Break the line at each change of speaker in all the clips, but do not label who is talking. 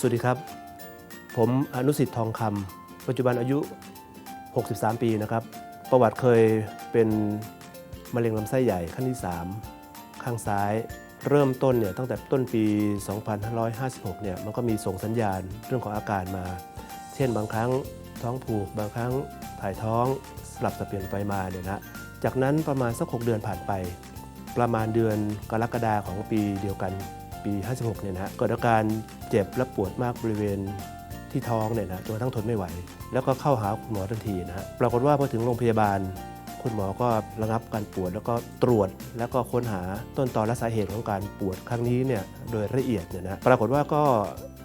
สวัสดีครับ ผมอนุสิทธิ์ทองคำปัจจุบันอายุ 63 ปีนะครับ ประวัติเคยเป็นมะเร็งลำไส้ใหญ่ขั้นที่ 3 ข้างซ้ายเริ่มต้นเนี่ยตั้งแต่ต้นปี 2556 เนี่ยมันก็มีส่งสัญญาณเรื่องของอาการมา เช่นบางครั้งท้องผูก บางครั้งถ่ายท้องสลับสับเปลี่ยนไปมาเนี่ยนะ จากนั้นประมาณสัก 6 เดือนผ่านไป ประมาณเดือนกรกฎาของปีเดียวกันปี 56 เนี่ยนะฮะเกิดอาการ เจ็บและปวดมากบริเวณที่ท้องเนี่ยนะจนกระทั่งทนไม่ไหว แล้วก็เข้าหาคุณหมอทันทีนะฮะปรากฏว่าพอถึงโรงพยาบาล คุณหมอก็ระงับการปวด แล้วก็ตรวจแล้วก็ค้นหาต้นตอและสาเหตุของการปวดครั้งนี้เนี่ยโดยละเอียดเนี่ยนะปรากฏว่าก็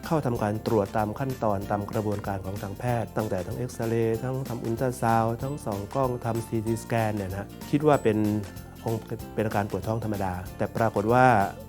เข้าทำการตรวจตามขั้นตอนตามกระบวนการของทางแพทย์ ตั้งแต่ทั้งเอ็กซเรย์ทั้งทำอุลตราซาวด์ทั้งสองกล้องทำซีทีสแกนเนี่ยนะคิดว่าเป็น คงเป็นอาการปวดท้องธรรมดา แต่ปรากฏว่า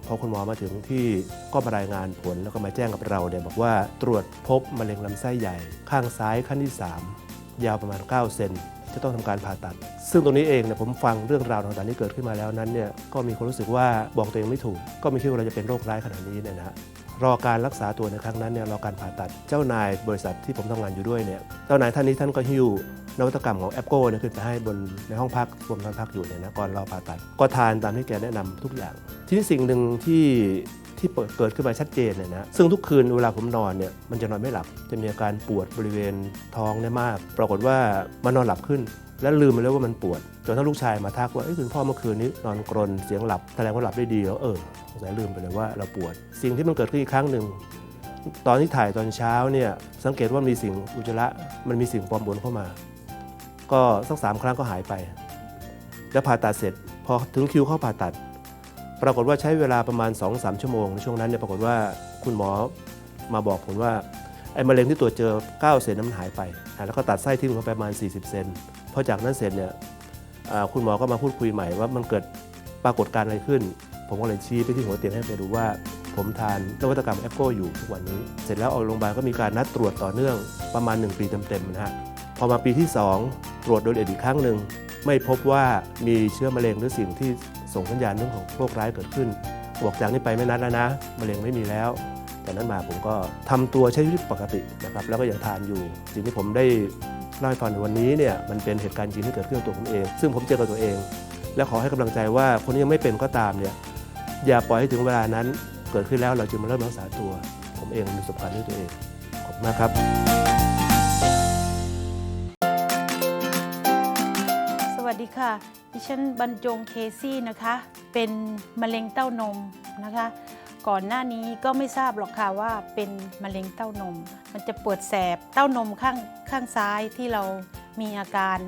พอคุณหมอมาถึงที่ก็มารายงานผลแล้วก็มาแจ้งกับเราเนี่ยบอกว่าตรวจพบมะเร็งลำไส้ใหญ่ ข้างซ้ายขั้นที่ 3 ยาวประมาณ 9 เซนจะต้องทำการผ่าตัด ซึ่งตรงนี้เองเนี่ยผมฟังเรื่องราวต่างๆที่เกิดขึ้นมาแล้วนั้นเนี่ยก็มีความรู้สึกว่าบอกตัวเองไม่ถูก ก็ไม่คิดว่าเราจะเป็นโรคร้ายขนาดนี้เนี่ยนะ รอการรักษาตัวในครั้งนั้นเนี่ยรอการผ่าตัดเจ้านายบริษัทที่ผมทำงานอยู่ด้วยเนี่ยเจ้านายท่านนี้ท่านก็หิ้วนวัตกรรมของแอปโก้เนี่ยขึ้นไปให้บนในห้องพักที่ผมนอนพักอยู่เนี่ยนะก่อนรอผ่าตัดก็ทานตามที่แกแนะนำทุกอย่าง ทีนี้สิ่งหนึ่งที่ ที่เปิดเกิดขึ้นมาชัดเจนเนี่ยนะซึ่งทุกคืนเวลาผมนอนเนี่ยมันจะนอนไม่หลับ จะมีอาการปวดบริเวณท้องเนี่ยมาก ปรากฏว่ามันนอนหลับขึ้น แล้วลืมไปแล้วว่ามันปวดจนทั้งลูกชายมาทักว่าเอ้คุณพ่อเมื่อคืนนี้นอนกรนเสียงหลับแสดงว่าหลับได้ดีแล้วเออสงสัยลืมไปเลยว่าเราปวด สิ่งที่มันเกิดขึ้นอีกครั้งหนึ่งตอนที่ถ่ายตอนเช้าเนี่ยสังเกตว่ามีสิ่งอุจจาระมันมีสิ่งปลอมปนเข้ามา ก็สักสามครั้งก็หายไป แล้วผ่าตัดเสร็จ พอถึงคิวเข้าผ่าตัด ปรากฏว่าใช้เวลาประมาณ 2-3 ชั่วโมงในช่วงนั้นเนี่ยปรากฏว่าคุณหมอมาบอกผมว่าไอ้มะเร็งที่ตรวจเจอ 9 เซนนั้นมันหายไป แล้วก็ตัดไส้ทิ้งลงไปประมาณ 40 เซนพอจากนั้นเสร็จเนี่ยคุณหมอก็มาพูดคุยใหม่ว่ามันเกิดปรากฏการณ์อะไรขึ้น ผมก็เลยชี้ไปที่หัวเตียงให้ไปดูว่าผมทานนวัตกรรมแอปโกอยู่ทุกวันนี้ เสร็จแล้วออกโรงพยาบาลก็มีการนัดตรวจต่อเนื่องประมาณ 1 ปีเต็มๆนะฮะ พอมาปีที่ 2 ตรวจโดยละเอียดอีกครั้งหนึ่งไม่พบว่ามีเชื้อมะเร็งหรือสิ่งที่ ส่งสัญญาณเรื่องของโรคร้ายเกิดขึ้นบอกจากนี้ไปไม่นัดแล้วนะมะเร็งไม่มีแล้วแต่นั้นมาผมก็ทำตัวใช้ชีวิตปกตินะครับแล้วก็ยังทานอยู่สิ่งที่ผมได้เล่าให้ฟังในวันนี้เนี่ยมันเป็นเหตุการณ์จริงที่เกิดขึ้นกับตัวผมเอง ซึ่งผมเจอกับตัวเอง และขอให้กำลังใจว่าคนที่ยังไม่เป็นก็ตามเนี่ยอย่าปล่อยให้ถึงเวลานั้นเกิดขึ้นแล้วเราจึงมาเริ่มรักษาตัว ผมเองมีประสบการณ์ด้วยตัวเองขอบคุณมากครับ
ค่ะ ดิฉันบรรจงเคซี่นะคะ เป็นมะเร็งเต้านมนะคะ ก่อนหน้านี้ก็ไม่ทราบหรอกค่ะว่าเป็นมะเร็งเต้านม มันจะปวดแสบเต้านมข้างข้างซ้ายที่เรามีอาการ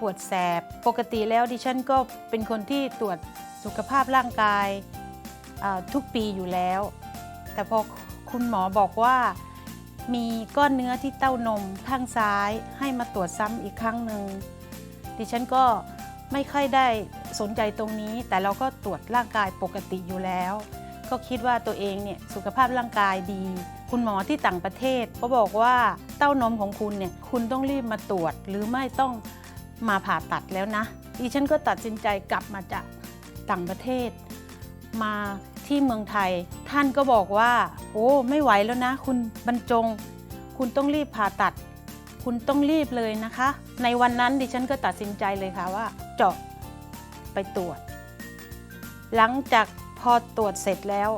ปวดแสบ ปกติแล้วดิฉันก็เป็นคนที่ตรวจสุขภาพร่างกายทุกปีอยู่แล้ว แต่พอคุณหมอบอกว่ามีก้อนเนื้อที่เต้านมข้างซ้ายให้มาตรวจซ้ำอีกครั้งหนึ่งดิฉันก็ ไม่ค่อยได้สนใจตรงนี้ แต่เราก็ตรวจร่างกายปกติอยู่แล้ว ก็คิดว่าตัวเองเนี่ยสุขภาพร่างกายดี คุณหมอที่ต่างประเทศก็บอกว่าเต้านมของคุณเนี่ยคุณต้องรีบมาตรวจ หรือไม่ต้องมาผ่าตัดแล้วนะดิฉันก็ตัดสินใจกลับมาจากต่างประเทศ มาที่เมืองไทย ท่านก็บอกว่า โอ้ไม่ไหวแล้วนะ คุณบรรจง คุณต้องรีบผ่าตัด คุณต้องรีบเลยนะคะ ในวันนั้นดิฉันก็ตัดสินใจเลยค่ะว่า เจาะไปตรวจ หลังจากพอตรวจเสร็จแล้ว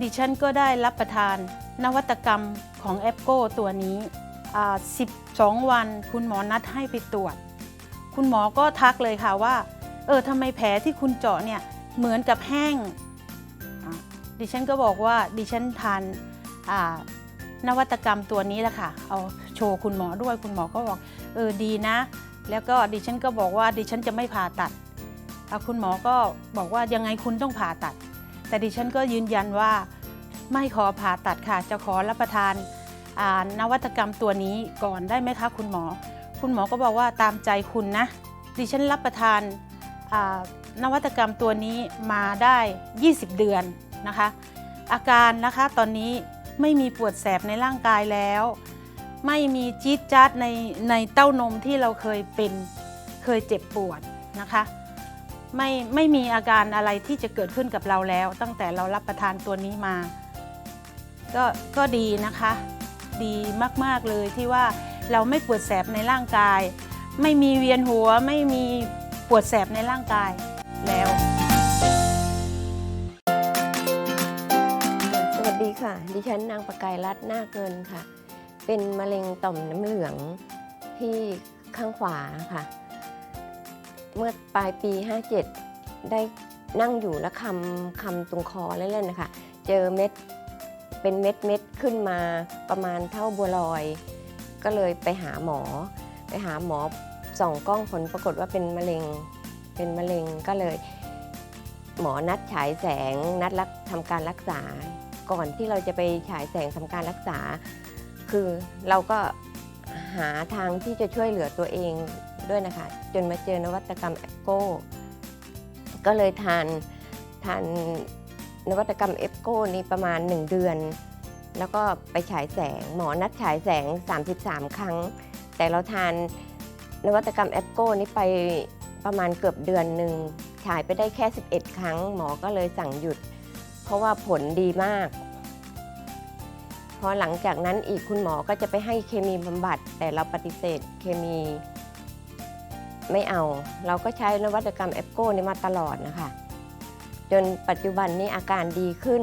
ดิฉันก็ได้รับประทานนวัตกรรมของแอปโกตัวนี้อ่า12 วันคุณหมอนัดให้ไปตรวจ คุณหมอก็ทักเลยค่ะว่า เออทำไมแผลที่คุณเจาะเนี่ยเหมือนกับแห้ง ดิฉันก็บอกว่าดิฉันทานอ่า นวัตกรรมตัวนี้แหละค่ะ เอาโชว์คุณหมอด้วยคุณหมอก็บอกเออดีนะ แล้วก็ดิฉันก็บอกว่าดิฉันจะไม่ผ่าตัดอะคุณหมอก็บอกว่ายังไงคุณต้องผ่าตัด แต่ดิฉันก็ยืนยันว่าไม่ขอผ่าตัดค่ะ จะขอรับประทานานวัตกรรมตัวนี้ก่อนได้ไหมคะคุณหมอ คุณหมอก็บอกว่าตามใจคุณนะ ดิฉันรับประทานานวัตกรรมตัวนี้มาได้ 20 เดือนนะคะ อาการนะคะตอนนี้ ไม่มีปวดแสบในร่างกายแล้ว ไม่มีจี๊ดจ๊าดในในเต้านมที่เราเคยเป็นเคยเจ็บปวดนะคะไม่ไม่มีอาการอะไรที่จะเกิดขึ้นกับเราแล้ว ตั้งแต่เรารับประทานตัวนี้มา ก็ก็ดีนะคะ ดีมากๆเลยที่ว่าเราไม่ปวดแสบในร่างกาย ไม่มีเวียนหัวไม่มีปวดแสบในร่างกายแล้ว
ค่ะ ดิฉันนางประกายรัตน์นาเงินค่ะ เป็นมะเร็งต่อมน้ำเหลืองที่ข้างขวาค่ะ เมื่อปลายปี 57 ได้นั่งอยู่แล้วคำคำตรงคอเล่นๆนะคะ เจอเม็ดเป็นเม็ดเม็ดขึ้นมาประมาณเท่าบัวลอย ก็เลยไปหาหมอ ไปหาหมอส่องกล้องผลปรากฏว่าเป็นมะเร็ง เป็นมะเร็งก็เลย หมอนัดฉายแสงนัดรักทำการรักษา ก่อนที่เราจะไปฉายแสงทำการรักษา คือเราก็หาทางที่จะช่วยเหลือตัวเองด้วยนะคะ จนมาเจอนวัตกรรมแอปโก้ ก็เลยทานทานนวัตกรรมเอฟโก้นี้ประมาณ 1 เดือน แล้วก็ไปฉายแสงหมอนัดฉายแสง 33 ครั้ง แต่เราทานนวัตกรรมแอปโก้นี้ไปประมาณเกือบเดือนหนึ่งฉายไปได้แค่ 11 ครั้ง หมอก็เลยสั่งหยุด เพราะว่าผลดีมาก พอหลังจากนั้นอีกคุณหมอก็จะไปให้เคมีบำบัด แต่เราปฏิเสธเคมีไม่เอา เราก็ใช้นวัตกรรมแอปโก้นี้มาตลอดนะคะ จนปัจจุบันนี้อาการดีขึ้น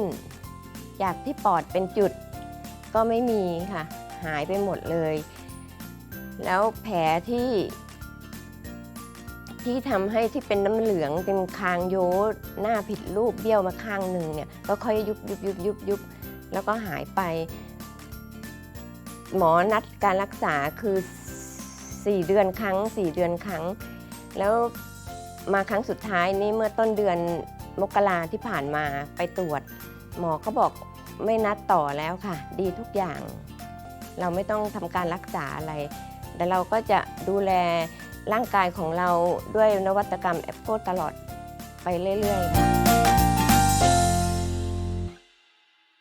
จากที่ปอดเป็นจุดก็ไม่มีค่ะ หายไปหมดเลย แล้วแผลที่ ที่ทำให้ที่เป็นน้ำเหลืองเป็นคางโยหน้าผิดรูปเบี้ยวมาข้างหนึ่งเนี่ยก็ค่อยยุบยุบยุบยุบยุบแล้วก็หายไป หมอนัดการรักษาคือ 4 เดือนครั้ง 4 เดือนครั้ง แล้วมาครั้งสุดท้ายนี้เมื่อต้นเดือนมกราที่ผ่านมาไปตรวจ หมอเขาบอกไม่นัดต่อแล้วค่ะ ดีทุกอย่าง เราไม่ต้องทำการรักษาอะไร แต่เราก็จะดูแล ร่างกายของเราด้วยนวัตกรรมแอปโกตลอดไปเรื่อยๆค่ะ